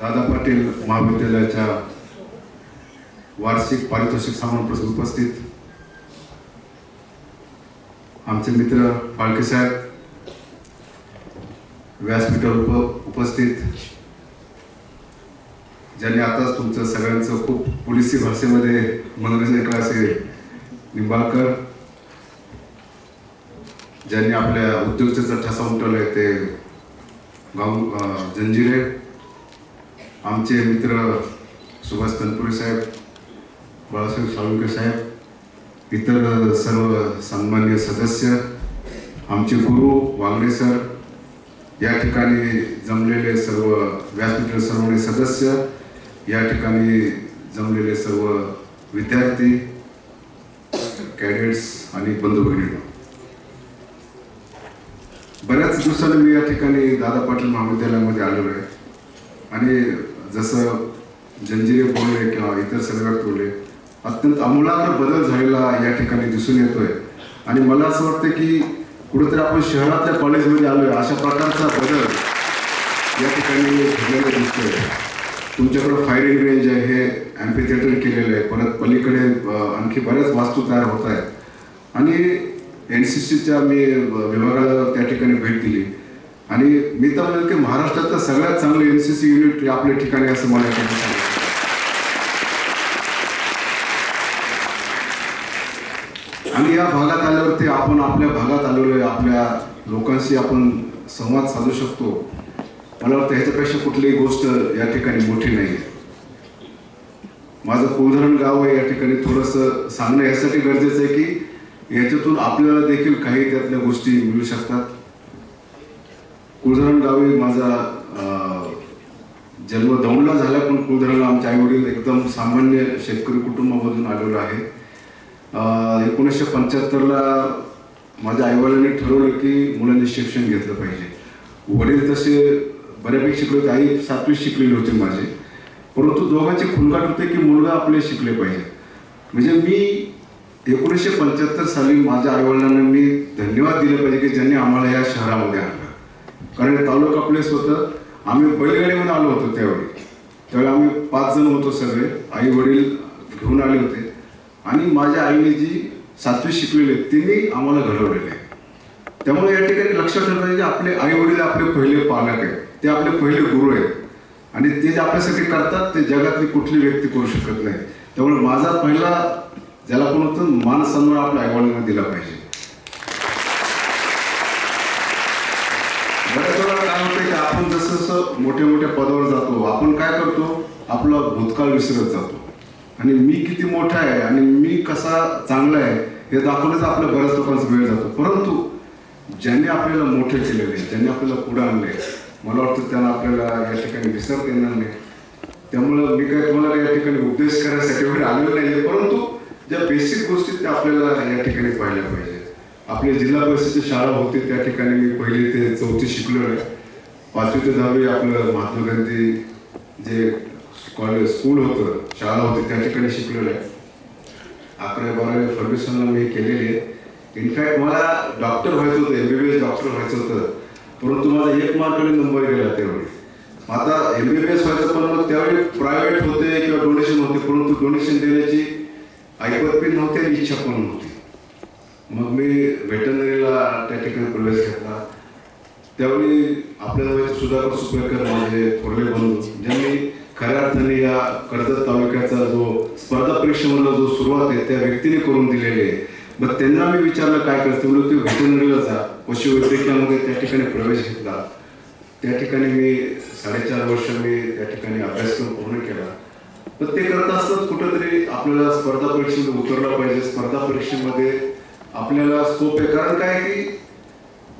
दादा पाटील महाविद्यालयाच्या वार्षिक पारितोषिक सामान उपस्थित. आमचे मित्र फाळके साहेब व्यासपीठावर उप उपस्थित. ज्यांनी आताच तुमचं सगळ्यांचं खूप पोलिसी भाषेमध्ये मनोरंजन केलं असे निंबाळकर. ज्यांनी आपल्या उद्योगचे ठसा उमटवले ते गाव जंजिरे. आमचे मित्र सुभाष तनपुरे साहेब बाळासाहेब साळुंके साहेब इतर सर्व सन्मान्य सदस्य आमचे गुरु वांगडे सर या ठिकाणी जमलेले सर्व व्यासपीठ सर्व सदस्य या ठिकाणी जमलेले सर्व विद्यार्थी कॅडेट्स आणि बंधू भगिनी बऱ्याच दिवसांनी मी या ठिकाणी दादा पाटील महाविद्यालयामध्ये आलेलो आहे. आणि जसं जंजिरे बोलले किंवा इतर सगळ्यात बोलले अत्यंत अमूलाग्र बदल झालेला या ठिकाणी दिसून येतोय. आणि मला असं वाटतं की कुठेतरी आपण शहरातल्या कॉलेजमध्ये आलोय अशा प्रकारचा बदल या ठिकाणी घडलेला दिसतोय. तुमच्याकडे फायरिंग रेंज आहे हे अँपी थिएटर केलेलं आहे परत पलीकडे आणखी बऱ्याच वास्तू तयार होत आहेत. आणि एन सी सीच्या मी विभागाला त्या ठिकाणी भेट दिली. आणि मी तर म्हणेल की महाराष्ट्रातलं सगळ्यात चांगलं एन सी सी युनिट आपल्या ठिकाणी असं मला या आणि या भागात आल्यावरती आपण आपल्या भागात आलेलो आहे आपल्या लोकांशी आपण संवाद साधू शकतो. मला वाटतं ह्याच्यापेक्षा कुठलीही गोष्ट या ठिकाणी मोठी नाही माझं कुलधरण गाव आहे या ठिकाणी थोडंसं सांगणं यासाठी गरजेचं आहे की याच्यातून आपल्याला देखील काही त्यातल्या गोष्टी मिळू शकतात. कुलधरण गावी माझा जन्म दौंडला झाला पण कुलधरणला आमचे आई वडील एकदम सामान्य शेतकरी कुटुंबामधून आलेलो आहे. एकोणीसशे पंच्याहत्तरला माझ्या आईवडिलांनी ठरवलं की मुलांनी शिक्षण घेतलं पाहिजे. वडील तसे बऱ्यापैकी शिकले होते आई सातवी शिकलेली होती माझे. परंतु दोघांचे खुणगाट होते की मुलगा आपले शिकले पाहिजे. म्हणजे मी एकोणीसशे पंच्याहत्तर साली माझ्या आईवडिलांना मी धन्यवाद दिले पाहिजे की ज्यांनी आम्हाला या शहरामध्ये आणलं. कारण हे तालुका प्लेस होतं. आम्ही बैलगाडीमध्ये आलो होतो त्यावेळी. त्यावेळी आम्ही पाच जण होतो सगळे. आई वडील घेऊन आले होते. आणि माझ्या आईने जी सातवी शिकलेली आहे, तिने आम्हाला घडवलेले आहे. त्यामुळे या ठिकाणी लक्षात ठेवलं पाहिजे की आपले आई वडील आपले पहिले पालक आहेत. ते आपले पहिले गुरु आहेत. आणि ते जे आपल्यासाठी करतात ते जगातली कुठली व्यक्ती करू शकत नाही. त्यामुळे माझा पहिला ज्याला कोण होतं मान सन्मान आपल्या आईवडिलांना दिला पाहिजे बऱ्याच वेळा काय होतं की आपण जसं जसं मोठ्या मोठ्या पदावर जातो आपण काय करतो? आपला भूतकाळ विसरत जातो. आणि मी किती मोठा आहे आणि मी कसा चांगला आहे हे दाखवण्याचा आपल्या बऱ्याच लोकांचा वेळ जातो. परंतु ज्यांनी आपल्याला मोठे केलेले ज्यांनी आपल्याला पुढे आणले मला वाटतं त्यांना आपल्याला या ठिकाणी विसरता येणार नाही. त्यामुळं मी काय तुम्हाला या ठिकाणी उपदेश करण्यासाठी वगैरे आलेलो नाही परंतु ज्या बेसिक गोष्टी त्या आपल्याला या ठिकाणी पाहिल्या पाहिजे आपले जिल्हा परिषदेची शाळा होती त्या ठिकाणी मी पहिली ते चौथी शिकलो आहे पाचवी ते दहावी आपलं महात्मा गांधी जे कॉलेज स्कूल होतं शाळा होती त्या ठिकाणी शिकलेलं आहे. अकरावी बारावी फर्ग्युसनला मी केलेली आहे. इनफॅक्ट मला डॉक्टर व्हायचं होतं M B B S doctor व्हायचं होतं. परंतु माझा एक मार्काने नंबर गेला त्यावेळी. आता एम बी बी एस व्हायचं पण मग त्यावेळी प्रायव्हेट होते किंवा डोनेशन होते परंतु डोनेशन देण्याची ऐकत पण नव्हती आणि इच्छा पण नव्हती. मग मी व्हेटनरीला त्या ठिकाणी प्रवेश घेतला. त्यावेळी आपल्याला माहिती सुधाकर सुपेकर माझे थोरले म्हणून. ज्यांनी खऱ्या अर्थाने या कर्जत तालुक्याचा जो स्पर्धा परीक्षेमधला जो सुरुवात आहे त्या व्यक्तीने करून दिलेली आहे. मग त्यांना मी विचारलं काय करते? म्हणून ते व्हेटनरीला जा. पशुवैद्यकीयामध्ये त्या ठिकाणी प्रवेश घेतला. त्या ठिकाणी मी साडेचार वर्ष मी त्या ठिकाणी अभ्यासक्रम पूर्ण केला. पण ते करत असताना कुठंतरी आपल्याला स्पर्धा परीक्षेमध्ये उतरला पाहिजे. स्पर्धा परीक्षेमध्ये आपल्याला स्कोप आहे. कारण काय की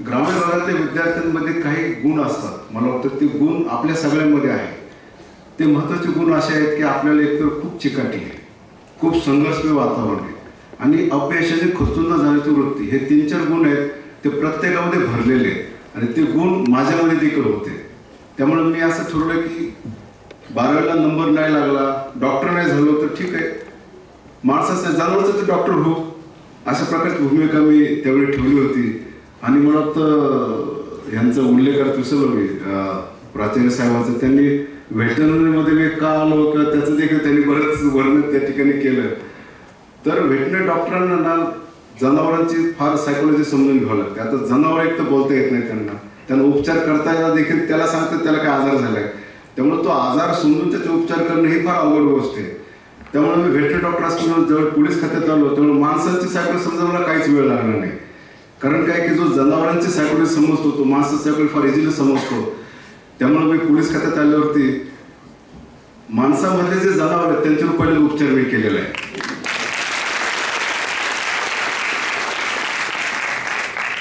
ग्रामीण भागातल्या विद्यार्थ्यांमध्ये काही गुण असतात. मला वाटतं ते गुण आपल्या सगळ्यांमध्ये आहे ते महत्त्वाचे गुण असे आहेत की आपल्याला एकतर खूप चिकाटी आहे. खूप संघर्षमय वातावरण आहे. आणि अपयशाचे खचून न जाण्याची वृत्ती हे तीन चार गुण आहेत ते प्रत्येकामध्ये भरलेले आहेत. आणि ते गुण माझ्यामध्ये देखील होते. त्यामुळे मी असं ठरवलं की बारावीला नंबर नाही लागला डॉक्टर नाही झालो तर ठीक आहे. माणसाचं जनावरचं तर डॉक्टर हो. अशा प्रकारची भूमिका मी त्यावेळी ठेवली होती. आणि मला यांचा उल्लेख करत विसरलो मी अं, प्राचार्य साहेबांचं त्यांनी व्हेटनरीमध्ये मी का आलो किंवा त्याचं देखील त्यांनी बरंच वर्णन त्या ठिकाणी केलं. तर व्हेटनरी डॉक्टरांना ना जनावरांची फार सायकोलॉजी समजून घ्यावं लागते. आता जनावर एक तर बोलता येत नाही त्यांना. त्यांना उपचार करता येणार देखील त्याला सांगतात त्याला काय आजार झालाय. त्यामुळे तो आजार समजून त्याचे उपचार करणं ही फार अवघड गोष्ट आहे. त्यामुळे मी व्हेटनरी डॉक्टर असताना जवळ पोलीस खात्यात आलो त्यामुळे माणसांची सायकोलॉजी समजा मला काहीच वेळ लागणार नाही. कारण काय की जो जनावरांची सायकोलॉजी समजतो तो माणसं सायकोलॉजी फार इझिली समजतो. त्यामुळे मी पोलीस खात्यात आल्यावरती माणसामधले जे जनावर आहेत त्यांच्यावर पहिले उपचार मी केलेला आहे.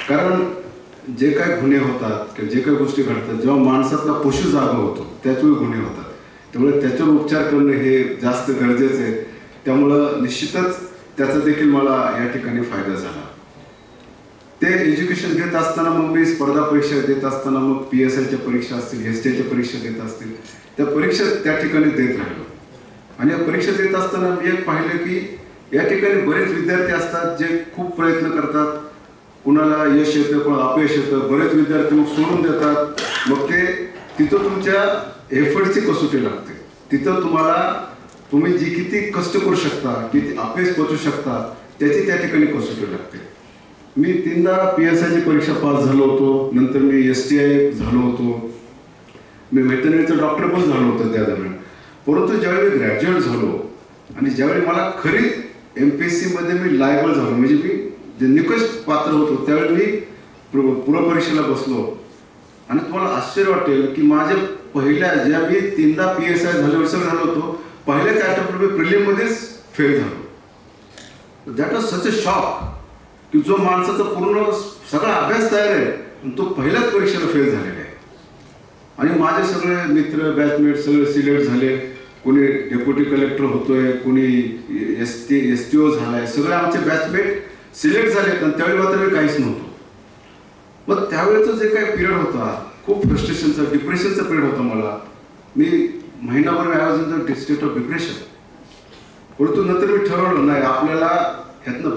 कारण जे काय गुन्हे होतात किंवा जे काही गोष्टी घडतात जेव्हा माणसातला पशु जागा होतो त्याच्यावर गुन्हे होतात. त्यामुळे त्याच्यावर उपचार करणं हे जास्त गरजेचं आहे. त्यामुळं निश्चितच त्याचा देखील मला या ठिकाणी फायदा झाला. ते एज्युकेशन घेत असताना मग मी स्पर्धा परीक्षा देत असताना मग पी एस आयच्या परीक्षा असतील एस टी टीच्या परीक्षा देत असतील त्या परीक्षा त्या ठिकाणी देत राहिलो. आणि या परीक्षा देत असताना मी एक पाहिलं की या ठिकाणी बरेच विद्यार्थी असतात जे खूप प्रयत्न करतात. कुणाला यश येतं कोण अपयश येतं बरेच विद्यार्थी मग सोडून देतात. मग ते तिथं तुमच्या एफर्टची कसोटी लागते. तिथं तुम्हाला तुम्ही जी किती कष्ट करू शकता किती अपयश पोचू शकता त्याची त्या ठिकाणी कसोटी लागते. मी तीनदा पी एस आयची परीक्षा पास झालो होतो. नंतर मी एस टी आय झालो होतो. मी वेटनरीचा डॉक्टर पण झालो होतो त्या दरम्यान. परंतु ज्यावेळी मी ग्रॅज्युएट झालो आणि ज्यावेळी मला खरी एम पी एस सीमध्ये मी लायबल झालो म्हणजे मी जे निकष पात्र होतो त्यावेळी मी पूर्व पूर्वपरीक्षेला बसलो. आणि तुम्हाला आश्चर्य वाटेल की माझ्या पहिल्या ज्या मी तीनदा पी एस आय झाल्यावर सगळं झालो होतो पहिल्याच अटेम्प्ट मी प्रिलिममध्येच फेल झालो. That was such a shock की जो माणसाचा पूर्ण सगळा अभ्यास तयार आहे तो पहिल्याच परीक्षेला फेल झालेला आहे. आणि माझे सगळे मित्र बॅचमेट सगळे सिलेक्ट झाले. कोणी डेप्युटी कलेक्टर होतोय कोणी S T S T O झालाय. सगळे आमचे बॅचमेट सिलेक्ट झाले आणि त्यावेळी मात्र मी काहीच नव्हतो. मग त्यावेळेचा जे काही पिरियड होता खूप फ्रस्ट्रेशनचा डिप्रेशनचा पिरियड होता मला. मी महिनाभर I was in state of depression परंतु नंतर मी ठरवलं नाही आपल्याला ह्यातनं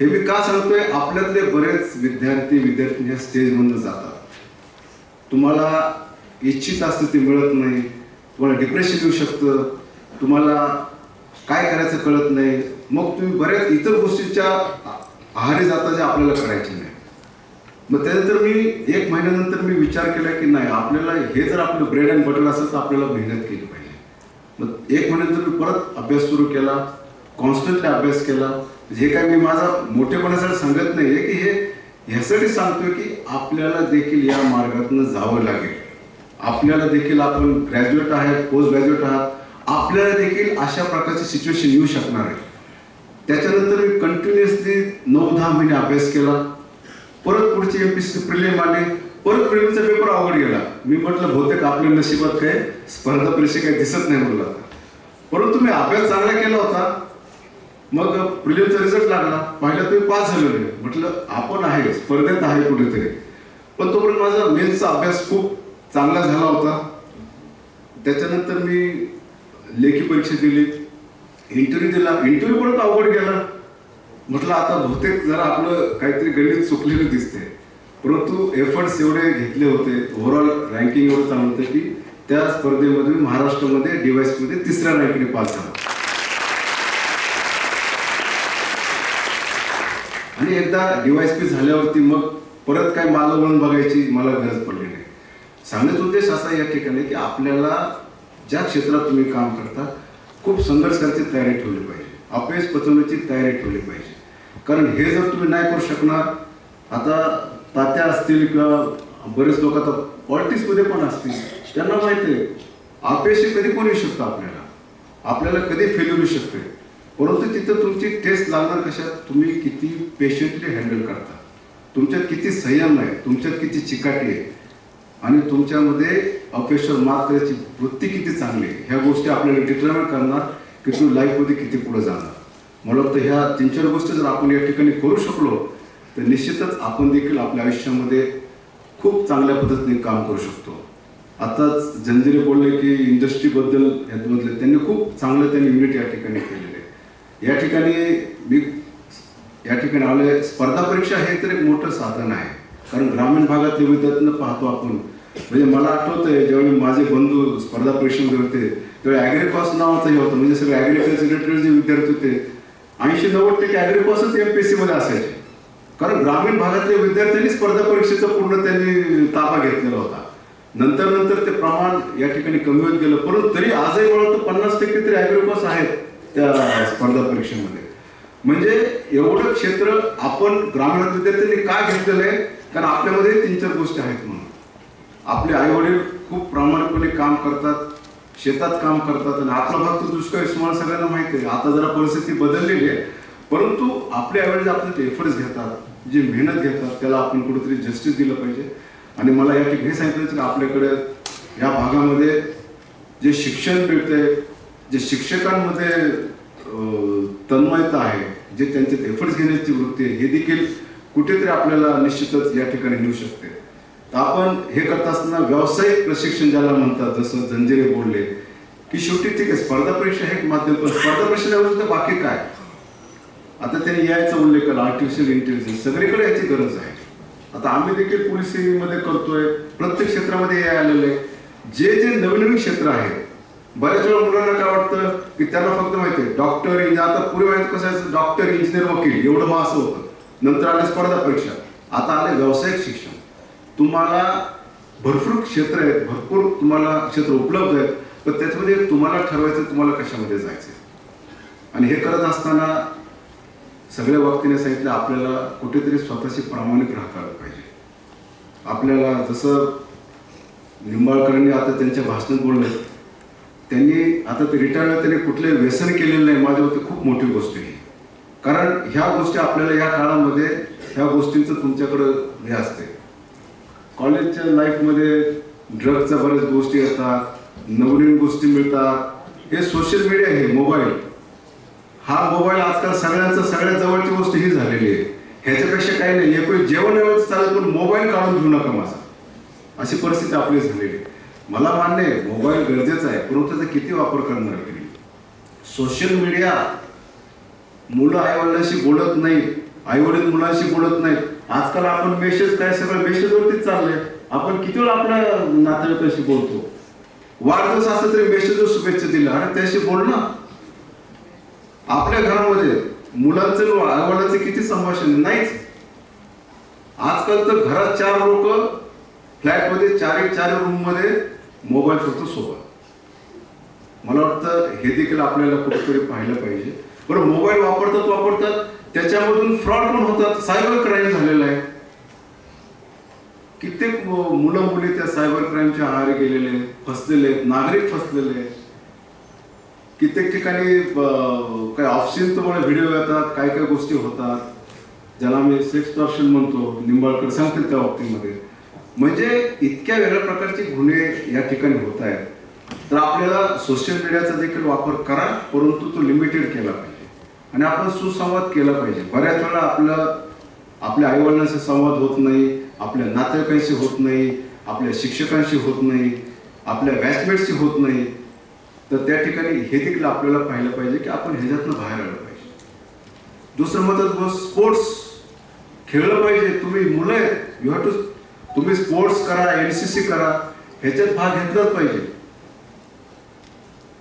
हे मी का सांगतोय? आपल्यातले बरेच विद्यार्थी विद्यार्थी या स्टेजमधनं जातात. तुम्हाला इच्छित असतं ते मिळत नाही तुम्हाला डिप्रेशन येऊ शकतं तुम्हाला काय करायचं कळत नाही. मग तुम्ही बऱ्याच इतर गोष्टींच्या आहारी जाता जे आपल्याला करायचे नाही. मग त्यानंतर मी एक महिन्यानंतर मी विचार केला की नाही आपल्याला हे जर आपलं ब्रेड अँड बटर असेल तर आपल्याला मेहनत केली पाहिजे. मग एक महिन्यानंतर मी परत अभ्यास सुरू केला कॉन्स्टंटली अभ्यास केला. जे काय मी माझा मोठेपणासाठी सांगत नाही की हे ह्यासाठी सांगतोय की आपल्याला देखील या मार्गातून जावं लागेल. आपल्याला देखील आपण ग्रॅज्युएट आहे पोस्ट ग्रॅज्युएट आहात. आपल्याला देखील अशा प्रकारची सिच्युएशन येऊ शकणार आहे. त्याच्यानंतर मी कंटिन्युअसली नऊ दहा महिने अभ्यास केला. परत पुढची एम पी सी प्रिलिम आली. परत प्रिलिमचा पेपर आवड गेला. मी म्हटलं बहुतेक आपल्या नशिबात काय स्पर्धा परीक्षा काही दिसत नाही म्हटलं परंतु मी अभ्यास चांगला केला होता. मग प्रिलिमचा रिझल्ट लागला. पाहिलं तुम्ही पास झालेलो आहे म्हटलं आपण आहे स्पर्धेत आहे कुठेतरी. पण तोपर्यंत माझा मेन्सचा अभ्यास खूप चांगला झाला होता. त्याच्यानंतर मी लेखी परीक्षा दिली. इंटरव्ह्यू दिला. इंटरव्ह्यू पण अवघड गेला. म्हटलं आता बहुतेक जरा आपलं काहीतरी गणित चुकलेलं दिसते परंतु एफर्ट्स एवढे घेतले होते. ओव्हरऑल रँकिंग एवढं चांगलं होतं की त्या स्पर्धेमध्ये मी महाराष्ट्रामध्ये डिवाईसमध्ये तिसऱ्या रँकिंगने पास झाला. आणि एकदा डिवायस पी झाल्यावरती मग परत काय मागं वळून बघायची मला गरज पडली नाही. सांगण्याचा उद्देश असा या ठिकाणी की आपल्याला ज्या क्षेत्रात तुम्ही काम करता खूप संघर्ष करायची तयारी ठेवली पाहिजे. अपयश पचवण्याची तयारी ठेवली पाहिजे. कारण हे जर तुम्ही नाही करू शकणार आता तात्या असतील किंवा बरेच लोक आता पॉलिटिक्समध्ये पण असतील त्यांना माहिती आहे अपयश कधी पण येऊ शकतं आपल्याला? आपल्याला कधी फेल होऊ शकते? परंतु तिथं तुमची टेस्ट लागणार कशात? तुम्ही किती पेशंटली हँडल करता? तुमच्यात किती संयम आहे? तुमच्यात किती चिकाटी आहे? आणि तुमच्यामध्ये अपयशावर मात करायची वृत्ती किती चांगली आहे? ह्या गोष्टी आपल्याला डिटर्मिन करणार की तू लाईफमध्ये किती पुढे जाणार. मला तर ह्या तीन चार गोष्टी जर आपण या ठिकाणी करू शकलो तर निश्चितच आपण देखील आपल्या आयुष्यामध्ये खूप चांगल्या पद्धतीने काम करू शकतो. आताच जंजिरे बोलले की इंडस्ट्रीबद्दल ह्यातमधले त्यांनी खूप चांगलं त्यांनी युनिट या ठिकाणी केलेलं आहे. या ठिकाणी मी या ठिकाणी आले स्पर्धा परीक्षा हे तर एक मोठं साधन आहे. कारण ग्रामीण भागातल्या विद्यार्थ्यांना पाहतो आपण. म्हणजे मला आठवतंय ज्यावेळी माझे बंधू स्पर्धा परीक्षेमध्ये होते त्यावेळी ॲग्रिकॉस नावाचं हे होतं. म्हणजे सगळे ॲग्रिकल्चर रिलेटेड जे विद्यार्थी होते ऐंशी नव्वद टक्के ॲग्रिकॉसच एम पी एसमध्ये असायचे. कारण ग्रामीण भागातल्या विद्यार्थ्यांनी स्पर्धा परीक्षेचा पूर्ण त्यांनी ताबा घेतलेला होता. नंतर नंतर ते प्रमाण या ठिकाणी कमी होत गेलं. परंतु तरी आजही मला पन्नास टक्के तरी ॲग्रिकॉस आहेत. त्या स्पर्धा परीक्षेमध्ये. म्हणजे एवढं क्षेत्र आपण ग्रामीण विद्यार्थ्यांनी का घेतलेलं आहे? कारण आपल्यामध्ये तीन चार गोष्टी आहेत म्हणून. आपले आई वडील खूप प्रामाणिकपणे काम करतात शेतात काम करतात आणि आपला भाग तो दुष्काळी तुम्हाला सगळ्यांना माहिती आहे. आता जरा परिस्थिती बदललेली आहे. परंतु आपले आई वडील आपले एफर्ट्स घेतात जे मेहनत घेतात त्याला आपण कुठेतरी जस्टिस दिलं पाहिजे. आणि मला या ठिकाणी हे सांगितलं की आपल्याकडे या भागामध्ये जे शिक्षण मिळते जे शिक्षकांमध्ये तन्मयता आहे जे त्यांच्यात एफर्ट्स घेण्याची वृत्ती आहे हे देखील कुठेतरी आपल्याला निश्चितच या ठिकाणी नेऊ शकते. तर आपण हे करत असताना व्यावसायिक प्रशिक्षण ज्याला म्हणतात जसं जंजिरे बोलले की शेवटी ठीक आहे स्पर्धा परीक्षा हे एक माध्यम पण स्पर्धा परीक्षेच्या बाकी काय? आता त्यांनी यायचा उल्लेख केला आर्टिफिशियल इंटेलिजन्स सगळीकडे याची गरज आहे. आता आम्ही देखील पोलिसिंगमध्ये करतोय प्रत्येक क्षेत्रामध्ये हे आलेलं आहे. जे जे नवीन नवीन क्षेत्र आहेत बऱ्याच वेळा मुलांना काय वाटतं की त्यांना फक्त माहिती आहे डॉक्टर इंजिनियर आता पूर्वी माहिती कसं आहे डॉक्टर इंजिनियर वकील एवढं मग असं होतं. नंतर आले स्पर्धा परीक्षा. आता आले व्यावसायिक शिक्षण. तुम्हाला भरपूर क्षेत्र आहेत भरपूर तुम्हाला क्षेत्र उपलब्ध आहेत पण त्याच्यामध्ये तुम्हाला ठरवायचं तुम्हाला कशामध्ये जायचं आणि हे करत असताना सगळ्या व्यक्तीने सांगितलं आपल्याला कुठेतरी स्वतःशी प्रामाणिक राहता आलं पाहिजे. आपल्याला जसं निंबाळकरांनी आता त्यांच्या भाषणात बोलले त्यांनी आता ते रिटायर त्यांनी कुठले व्यसन केलेलं नाही. माझ्यावरती खूप मोठी गोष्ट आहे कारण ह्या गोष्टी आपल्याला या काळामध्ये ह्या गोष्टींचं तुमच्याकडं हे असते. कॉलेजच्या लाईफमध्ये ड्रगच्या बऱ्याच गोष्टी येतात नवनवीन गोष्टी मिळतात. हे सोशल मीडिया हे मोबाईल. हा मोबाईल आजकाल सगळ्यांचं सगळ्यात जवळची गोष्ट ही झालेली आहे. ह्याच्यापेक्षा काही नाही. एक जेवण व्यवस्थित चालेल पण मोबाईल काढून घेऊ नका माझा. अशी परिस्थिती आपली झालेली आहे. मला मान्य आहे मोबाईल गरजेचा आहे. परंतु त्याचा किती वापर करणार? आहे सोशल मीडिया मुलं आईवडिलांशी बोलत नाही आईवडील मुलांशी बोलत नाहीत. आजकाल आपण मेसेज काय सगळं मेसेजवरतीच चाललंय. आपण किती वेळ आपल्या नातेवाईकांशी बोलतो? वाढदिवस असं तरी मेसेजवर शुभेच्छा दिल्या. अरे त्याशी बोल ना. आपल्या घरामध्ये मुलांचं आईवडिलांचं किती संभाषण नाहीच. आजकाल तर घरात चार लोक फ्लॅटमध्ये चार एक चार रूममध्ये मोबाईल फक्त सोबत. मला वाटतं हे देखील आपल्याला कुठेतरी पाहिलं पाहिजे. बरं मोबाईल वापरतात वापरतात त्याच्यामधून फ्रॉड पण होतात. सायबर क्राईम झालेला आहे. कित्येक मुलं मुली त्या सायबर क्राईमच्या आहारी गेलेले आहेत, फसलेले आहेत नागरिक फसलेले आहेत. कित्येक ठिकाणी काही काय ऑप्शन तुम्हाला व्हिडिओ येतात काय काय गोष्टी होतात. ज्याला आम्ही सेक्स टॉर्शन म्हणतो निंबाळकर सांगतील त्या बाबतीमध्ये. म्हणजे इतक्या वेगळ्या प्रकारचे गुन्हे या ठिकाणी होत आहेत. तर आपल्याला सोशल मीडियाचा देखील वापर करा परंतु तो लिमिटेड केला पाहिजे. आणि आपण सुसंवाद केला पाहिजे. बऱ्याच वेळा आपलं आपल्या आईवडिलांशी संवाद होत नाही आपल्या नातेवाईकांशी होत नाही आपल्या शिक्षकांशी होत नाही आपल्या बॅचमेट्सशी होत नाही. तर त्या ठिकाणी हे देखील आपल्याला पाहिलं पाहिजे की आपण ह्याच्यातनं बाहेर आलं पाहिजे. दुसरं महत्वाचं स्पोर्ट्स खेळलं पाहिजे. तुम्ही मुलं आहेत. यू हॅव टू तुम्ही स्पोर्ट्स करा एन सी सी करा ह्याच्यात भाग घेतलाच पाहिजे.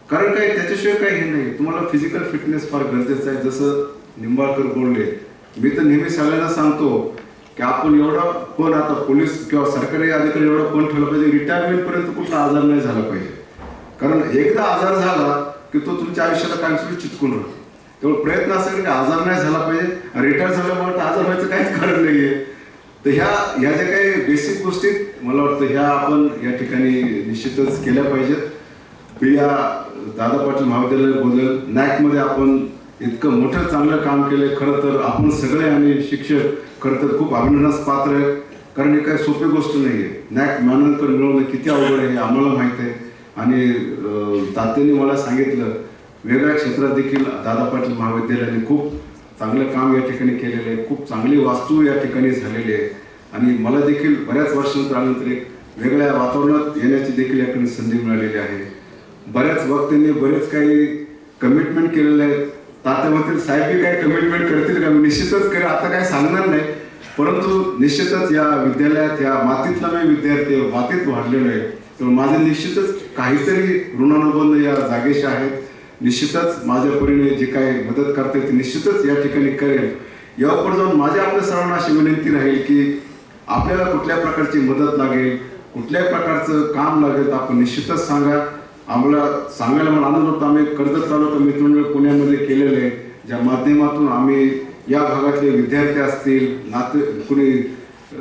कारण काय त्याच्याशिवाय काही हे नाही. तुम्हाला फिजिकल फिटनेस फार गरजेचं आहे. जसं निंबाळकर बोलले मी तर नेहमी सगळ्यांना सांगतो की आपण एवढा पण आता पोलीस किंवा सरकारी अधिकारी एवढा पण ठेवलं पाहिजे रिटायरमेंट पर्यंत कुठला आजार नाही झाला पाहिजे. कारण एकदा आजार झाला की तो तुमच्या आयुष्याला कायमस्वरूपी चिटकून राहतो. त्यामुळे प्रयत्न असेल की आजार नाही झाला पाहिजे रिटायर झाल्यामुळे तर आजार व्हायचं काहीच कारण नाहीये. तर ह्या ह्या ज्या काही बेसिक गोष्टी मला वाटतं ह्या आपण या ठिकाणी निश्चितच केल्या पाहिजेत. प्रिया दादा पाटील महाविद्यालयाबद्दल नॅकमध्ये आपण इतकं मोठं चांगलं काम केलं खरं तर आपण सगळे आणि शिक्षक खरं तर खूप अभिनंदनास पात्र आहेत. कारण हे काही सोपी गोष्ट नाही आहे नॅक मानांकन मिळवणं किती अवघड आहे हे आम्हाला माहीत आहे. आणि अं, तात्यांनी मला सांगितलं वेगळ्या क्षेत्रात देखील दादा पाटील महाविद्यालयाने खूप चांगलं काम या ठिकाणी केलेलं आहे. खूप चांगली वास्तू या ठिकाणी झालेली आहे. आणि मला देखील बऱ्याच वर्षानंतर एक वेगळ्या वातावरणात येण्याची देखील या ठिकाणी संधी मिळालेली आहे. बऱ्याच वक्त्यांनी बरेच काही कमिटमेंट केलेले आहेत. तात्यामधील म्हणतील काही कमिटमेंट करतील का? मी निश्चितच करेल आता काय सांगणार नाही. परंतु निश्चितच या विद्यालयात या मातीतला मी विद्यार्थी मातीत वाढलेलो आहे. तर माझे निश्चितच काहीतरी ऋणानुबंध या जागेशी आहेत. निश्चितच माझ्या परीने जे काही मदत करते ते निश्चितच या ठिकाणी करेल. यावर जाऊन माझ्या आपल्या सर्वांना अशी विनंती राहील की आपल्याला कुठल्या प्रकारची मदत लागेल कुठल्या प्रकारचं काम लागेल तर आपण निश्चितच सांगा. आम्हाला सांगायला मला आनंद होतो. आम्ही कर्जत तालुका मित्रमंडळ पुण्यामध्ये केलेलं आहे. ज्या माध्यमातून आम्ही या भागातले विद्यार्थी असतील नाते कुणी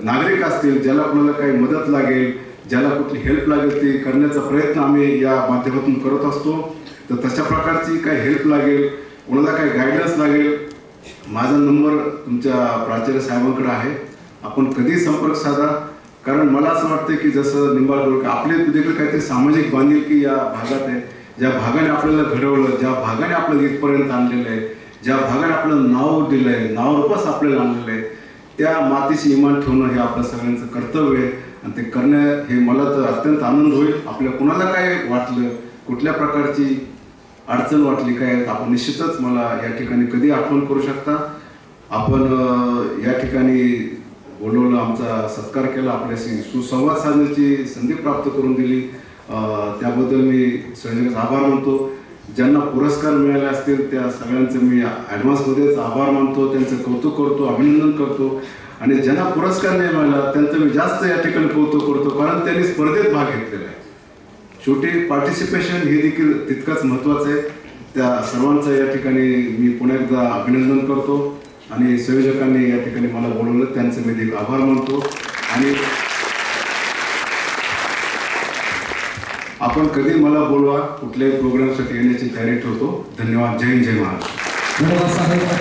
नागरिक असतील ज्याला कोणाला काही मदत लागेल ज्याला कुठली हेल्प लागेल ती करण्याचा प्रयत्न आम्ही या माध्यमातून करत असतो. तर तशा प्रकारची काही हेल्प लागेल कोणाला काय गायडन्स लागेल माझा नंबर तुमच्या प्राचार्य साहेबांकडे आहे. आपण कधी संपर्क साधा. कारण मला असं वाटतं की जसं निंबाळकर आपले देखील काहीतरी सामाजिक बांधिलकी या भागात आहे. ज्या भागाने आपल्याला घडवलं ज्या भागाने आपल्याला इथपर्यंत आणलेलं आहे ज्या भागाने आपलं नाव दिलं आहे नावरूपच आपल्याला आणलेलं आहे त्या मातीशी इमान ठेवणं हे आपलं सगळ्यांचं कर्तव्य आहे. आणि ते करणं हे मला तर अत्यंत आनंद होईल. आपल्या कुणाला काय वाटलं कुठल्या प्रकारची अडचण वाटली काय आपण निश्चितच मला या ठिकाणी कधी आठवण करू शकता. आपण या ठिकाणी बोलवलं आमचा सत्कार केला आपल्याशी सुसंवाद साधण्याची संधी प्राप्त करून दिली. त्याबद्दल मी सगळ्यांचे आभार मानतो. ज्यांना पुरस्कार मिळाले असतील त्या सगळ्यांचं मी ॲडव्हान्समध्येच आभार मानतो. त्यांचं कौतुक करतो अभिनंदन करतो. आणि ज्यांना पुरस्कार नाही मिळाला त्यांचं मी जास्त या ठिकाणी कौतुक करतो कारण त्यांनी स्पर्धेत भाग घेतलेला आहे. शेवटी पार्टिसिपेशन हे देखील तितकंच महत्त्वाचं आहे. त्या सर्वांचं या ठिकाणी मी पुन्हा एकदा अभिनंदन करतो आणि संयोजकांनी या ठिकाणी मला बोलवलं त्यांचे मी देखील आभार मानतो. आणि आपण कधी मला बोलवा कुठल्याही प्रोग्रामसाठी येण्याची तयारी ठेवतो. धन्यवाद. जय हिंद जय महाराष्ट्र.